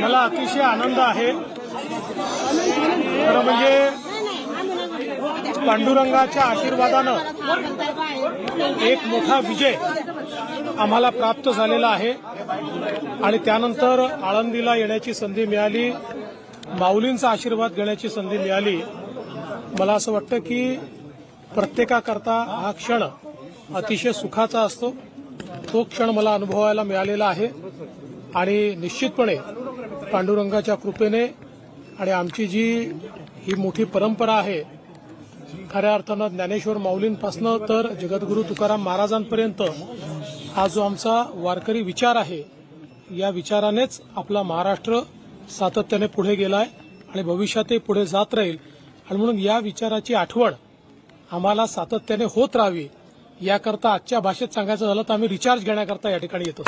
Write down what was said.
मला अतिशय आनंद आहे. खरं म्हणजे पांडुरंगाच्या आशीर्वादानं एक मोठा विजय आम्हाला प्राप्त झालेला आहे. आणि त्यानंतर आळंदीला येण्याची संधी मिळाली. माऊलींचा आशीर्वाद घेण्याची संधी मिळाली. मला असं वाटतं की प्रत्येकाकरता हा क्षण अतिशय सुखाचा असतो. तो क्षण मला अनुभवायला मिळालेला आहे. आणि निश्चितपणे पांडुरंगाच्या कृपेने आणि आमची जी ही मोठी परंपरा आहे खऱ्या अर्थानं ज्ञानेश्वर माऊलींपासनं तर जगद्गुरू तुकाराम महाराजांपर्यंत हा जो आमचा वारकरी विचार आहे या विचारानेच आपला महाराष्ट्र सातत्याने पुढे गेलाय आणि भविष्यातही पुढे जात राहील. आणि म्हणून या विचाराची आठवण आम्हाला सातत्याने होत राहावी याकरता आजच्या भाषेत सांगायचं झालं तर आम्ही रिचार्ज घेण्याकरता या ठिकाणी येतो.